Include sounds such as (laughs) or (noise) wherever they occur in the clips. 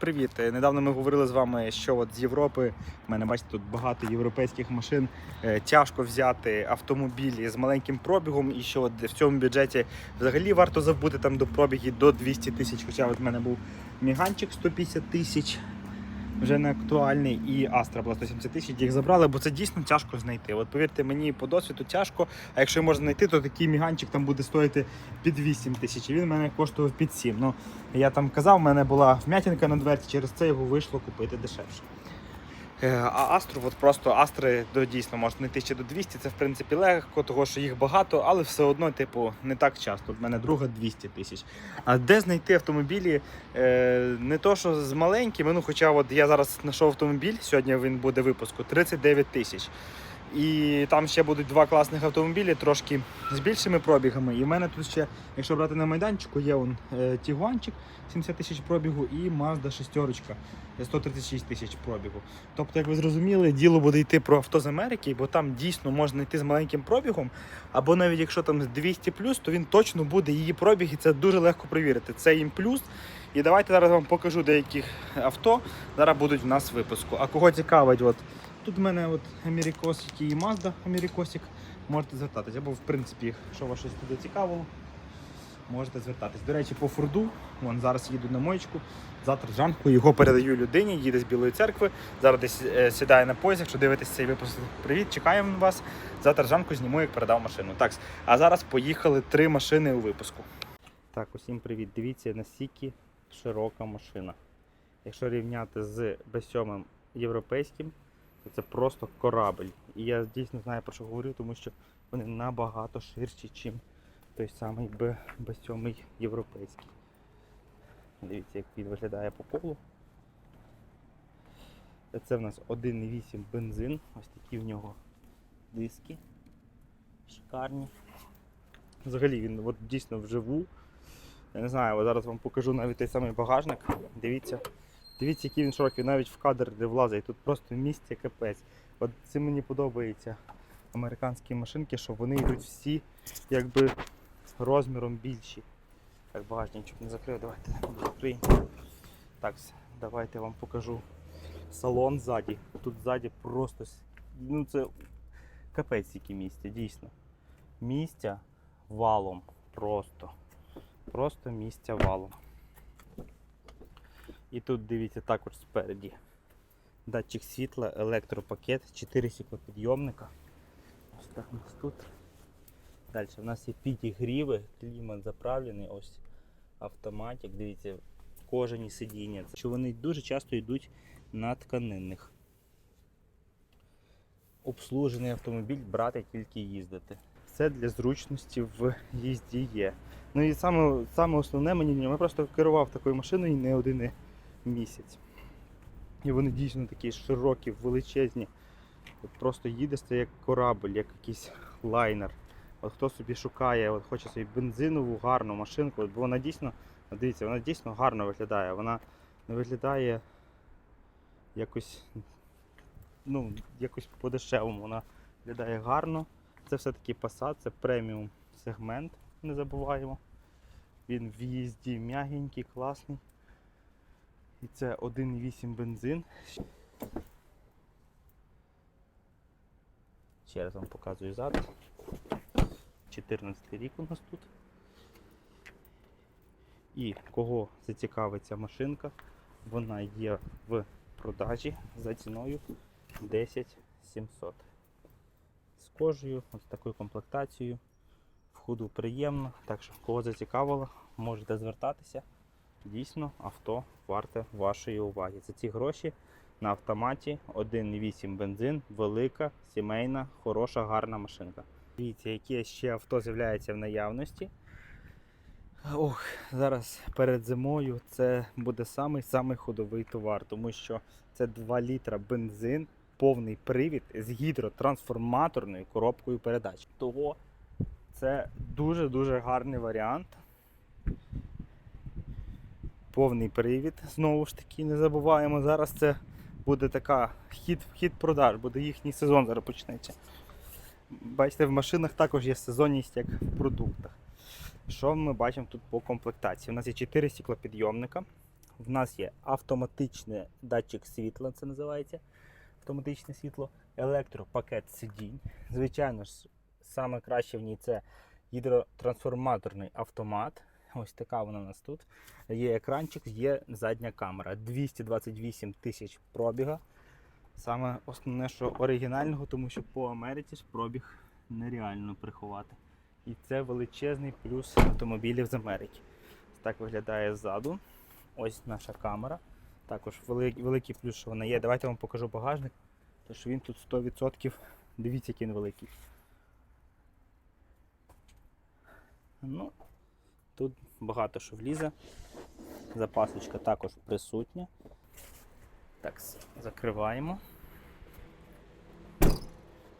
Привіт! Е, Недавно ми говорили з вами, що от з Європи в мене бачите тут багато європейських машин. Е, Тяжко взяти автомобілі з маленьким пробігом, і що от в цьому бюджеті взагалі варто забути там до пробігів до 200 тисяч. Хоча от в мене був міганчик 150 тисяч, вже не актуальний, і Астра була 170 тисяч. Їх забрали, бо це дійсно тяжко знайти. От повірте мені, по досвіду тяжко. А якщо можна знайти, то такий міганчик там буде стоїти під 8 тисяч. І він мене коштував під 7. Ну, я там казав, в мене була вмятинка на дверці, через це його вийшло купити дешевше. Е, А Астру, от просто Астри до дійсно можна знайти ще до 200, це в принципі легко, того що їх багато, але все одно, типу, не так часто. У мене друга 200 тисяч. А де знайти автомобілі? Е, не то, що з маленькими, ну хоча от я зараз знайшов автомобіль, сьогодні він буде випуску 39 тисяч. І там ще будуть два класних автомобілі, трошки з більшими пробігами. І в мене тут ще, якщо брати на майданчику, є он е, Тігуанчик 70 тисяч пробігу і Mazda 6 136 тисяч пробігу. Тобто, як ви зрозуміли, діло буде йти про авто з Америки, бо там дійсно можна йти з маленьким пробігом, або навіть якщо там з 200 то він точно буде її пробіг, і це дуже легко перевірити. Це їм плюс. І давайте зараз вам покажу деяких авто. Зараз будуть в нас випуску. А кого цікавить, от тут в мене от Америкосик і Mazda Америкосик. Можете звертатись. Або в принципі, якщо вас щось туди цікавило, можете звертатись. До речі, по Форду, вон зараз їду на моєчку. Завтра зранку його передаю людині, їде з Білої церкви. Зараз десь е, сідає на поїзд. Якщо дивитесь цей випуск, привіт, чекаємо вас. Завтра зранку зніму, як передав машину. Так, а зараз поїхали три машини у випуску. Так, усім привіт. Дивіться, наскільки широка машина. Якщо рівняти з B7 європейським, то це просто корабль. І я дійсно знаю про що говорю, тому що вони набагато ширші, ніж той самий B- B7 європейський. Дивіться, як він виглядає по колу. Це в нас 1,8 бензин. Ось такі в нього диски. Шикарні. Взагалі він от дійсно вживу. Я не знаю, зараз вам покажу навіть той самий багажник. Дивіться. Дивіться, який він широкий, навіть в кадр де влазить. Тут просто місце капець. От це мені подобається американські машинки, що вони йдуть всі якби розміром більші. Так, багажничок не закрив, давайте закриємо. Так, давайте я вам покажу салон ззаді. Тут ззаді просто ну це капець які місця, дійсно. Місця валом просто. Просто місця валом. І тут дивіться також спереді. Датчик світла, електропакет, 4 стеклопідйомника. Ось так у нас тут. Далі у нас є підігріви, клімат заправлений, ось автоматик. Дивіться, кожані сидіння. Що вони дуже часто йдуть на тканинних. Обслужений автомобіль брати тільки їздити. Все для зручності в їзді є. Ну і саме, саме основне мені, я просто керував такою машиною не один місяць. І вони дійсно такі широкі, величезні. Просто їдеш це як корабль, як якийсь лайнер. От хто собі шукає, от хоче собі бензинову гарну машинку, бо вона дійсно, дивіться, вона дійсно гарно виглядає. Вона не виглядає якось, ну, якось по-дешевому. Вона виглядає гарно. Це все-таки Passat, це преміум сегмент, не забуваємо. Він в їзді м'ягенький, класний. І це 1,8 бензин. Ще раз вам показую зад. 14 рік у нас тут. І кого зацікавить ця машинка, вона є в продажі за ціною 10 700. З кожею, ось такою комплектацією. В ходу приємно. Так що, кого зацікавило, можете звертатися. Дійсно, авто варте вашої уваги. За ці гроші на автоматі 1,8 бензин, велика, сімейна, хороша, гарна машинка. Дивіться, яке ще авто з'являється в наявності. Ох, зараз перед зимою це буде самий самий ходовий товар, тому що це 2 літра бензин, повний привід з гідротрансформаторною коробкою передач. Того це дуже-дуже гарний варіант. Повний привід, знову ж таки, не забуваємо. Зараз це буде така хід, хід продаж, буде їхній сезон зараз почнеться. Бачите, в машинах також є сезонність, як в продуктах. Що ми бачимо тут по комплектації? У нас є 4 стеклопідйомника, в нас є автоматичний датчик світла, це називається автоматичне світло, електропакет сидінь. Звичайно ж, саме краще в ній це гідротрансформаторний автомат. (laughs) Ось така вона у нас тут. Є екранчик, є задня камера. 228 тисяч пробіга. Саме основне, що оригінального, тому що по Америці ж пробіг нереально приховати. І це величезний плюс автомобілів з Америки. Так виглядає ззаду. Ось наша камера. Також великий, великий плюс, що вона є. Давайте я вам покажу багажник. Тож він тут 100%. Дивіться, який він великий. Ну, тут багато що влізе. Запасочка також присутня. Так, закриваємо.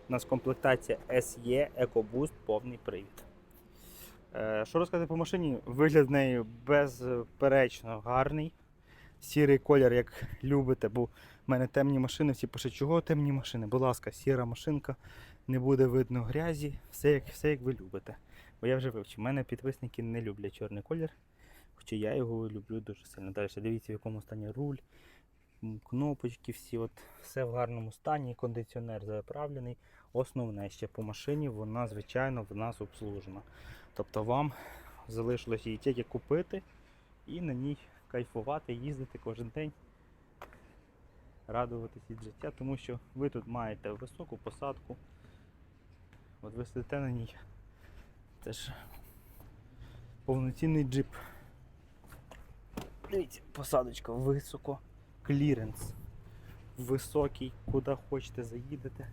У нас комплектація SE EcoBoost повний привід. Е, Що розказати по машині? Вигляд в неї безперечно гарний. Сірий колір, як любите, бо в мене темні машини, всі пишуть, чого темні машини? Будь ласка, сіра машинка, не буде видно грязі, все як, все як ви любите. Бо я вже вивчив, мене підписники не люблять чорний колір, хоча я його люблю дуже сильно. Далі дивіться, в якому стані руль, кнопочки всі, от, все в гарному стані, кондиціонер заправлений. Основне ще по машині, вона, звичайно, в нас обслужена. Тобто вам залишилось її тільки купити і на ній кайфувати, їздити кожен день, радуватись від життя, тому що ви тут маєте високу посадку. От ви сидите на ній. Це ж повноцінний джип. Дивіться, посадочка високо, кліренс. Високий, куди хочете заїдете.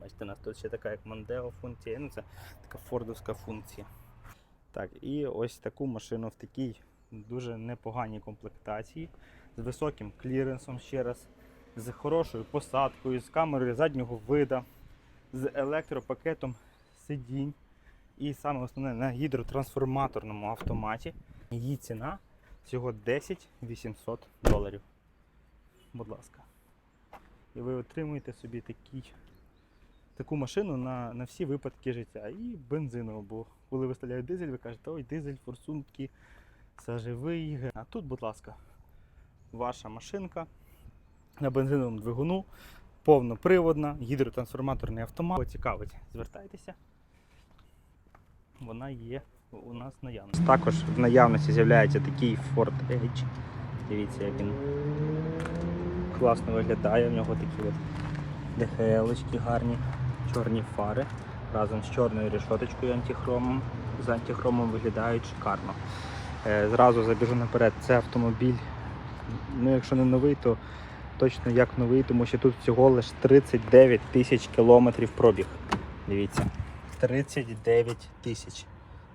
Бачите, у нас тут ще така як Мондео функція, ну це така фордовська функція. Так, і ось таку машину в такій дуже непоганій комплектації, з високим кліренсом ще раз, з хорошою посадкою, з камерою заднього вида, з електропакетом сидінь. І саме основне на гідротрансформаторному автоматі. Її ціна всього 10 800 доларів. Будь ласка. І ви отримуєте собі такий таку машину на, на всі випадки життя. І бензинову, бо коли виставляють дизель, ви кажете, ой, дизель, форсунки, сажевий. А тут, будь ласка, ваша машинка на бензиновому двигуну, повноприводна, гідротрансформаторний автомат. Кого цікавить, звертайтеся. Вона є у нас наявності. Також в наявності з'являється такий Ford Edge. Дивіться, як він класно виглядає. В нього такі от ДХЛ-очки гарні, чорні фари разом з чорною решоточкою антихромом. З антихромом виглядають шикарно. Е, Зразу забіжу наперед, це автомобіль. Ну, якщо не новий, то точно як новий, тому що тут всього лише 39 тисяч кілометрів пробіг. Дивіться. 39 тисяч.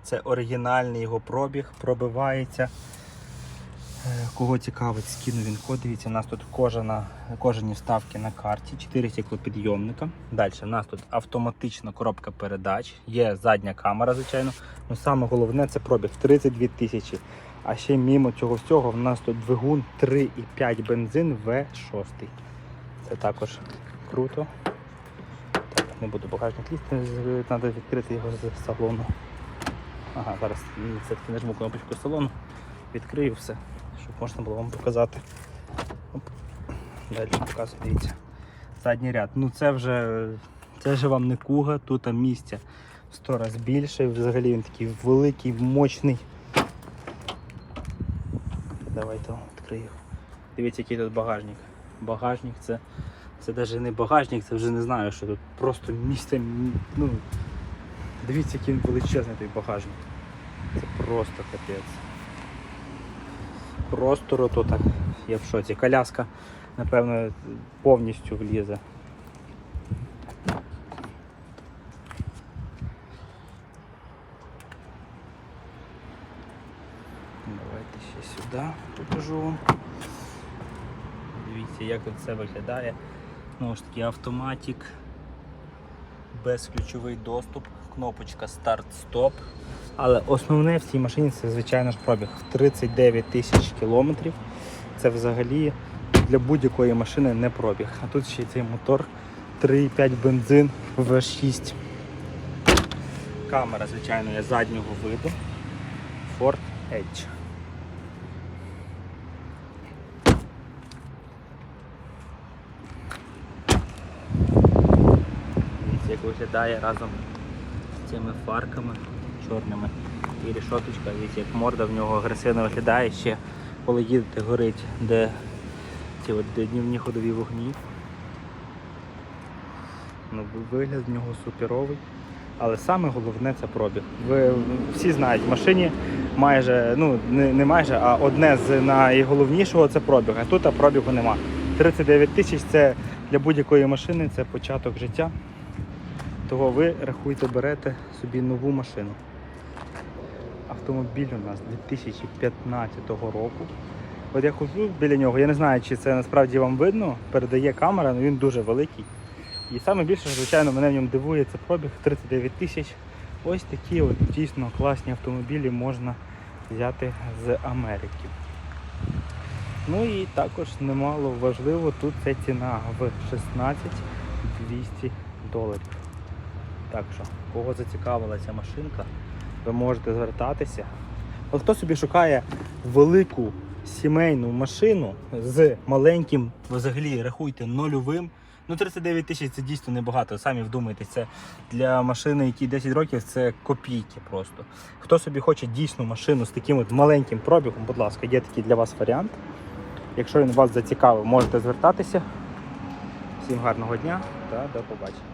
Це оригінальний його пробіг, пробивається. Е, Кого цікавить, скину він код. Дивіться, у нас тут кожана, кожані вставки на карті, 4 стеклопідйомника. Далі у нас тут автоматична коробка передач, є задня камера, звичайно. Ну саме головне це пробіг 32 тисячі. А ще мімо цього всього в нас тут двигун 3,5 бензин В6. Це також круто. Так, не буду багажник лізти, треба відкрити його з салону. Ага, зараз все-таки нажму кнопочку салону, відкрию все, щоб можна було вам показати. Оп. Далі показую, дивіться. Задній ряд. Ну це вже це вже вам не куга, тут місця 100 разів більше. Взагалі він такий великий, мощний. Вам відкрию. Дивіться, який тут багажник. Багажник це, це навіть не багажник, це вже не знаю, що тут просто місце. Ну, дивіться, який величезний той багажник. Це просто капець. Просто рото так. Я в шоці. Коляска, напевно, повністю влізе. Давайте ще сюди покажу вам. Дивіться, як все виглядає. Знову ж таки, автоматик, безключовий доступ, кнопочка старт-стоп. Але основне в цій машині це, звичайно ж, пробіг 39 тисяч кілометрів. Це взагалі для будь-якої машини не пробіг. А тут ще цей мотор 3,5 бензин V6. камера, звичайно, є заднього виду. Ford Edge. Дивіться, як виглядає разом з цими фарками чорними. І рішоточка, дивіться, як морда в нього агресивно виглядає ще, коли їдете горить, де ці от днівні ходові вогні. Ну, вигляд в нього суперовий. Але саме головне це пробіг. Ви всі знають, в машині майже, ну не, не майже, а одне з найголовнішого це пробіг. А тут пробігу нема. 39 тисяч це для будь-якої машини це початок життя. Того ви рахуйте, берете собі нову машину. Автомобіль у нас 2015 року. От я ходжу біля нього, я не знаю, чи це насправді вам видно, передає камера, але він дуже великий. І саме більше, звичайно, мене в ньому дивує це пробіг 39 тисяч. Ось такі от дійсно класні автомобілі можна взяти з Америки. Ну і також немало важливо, тут це ціна в 16 200 доларів. Так що, кого зацікавила ця машинка, ви можете звертатися. От хто собі шукає велику сімейну машину з маленьким, взагалі рахуйте, нульовим. Ну, 39 тисяч це дійсно небагато. Самі вдумайтесь, це для машини, якій 10 років, це копійки просто. Хто собі хоче дійсну машину з таким от маленьким пробігом, будь ласка, є такий для вас варіант. Якщо він вас зацікавив, можете звертатися. Всім гарного дня та до побачення.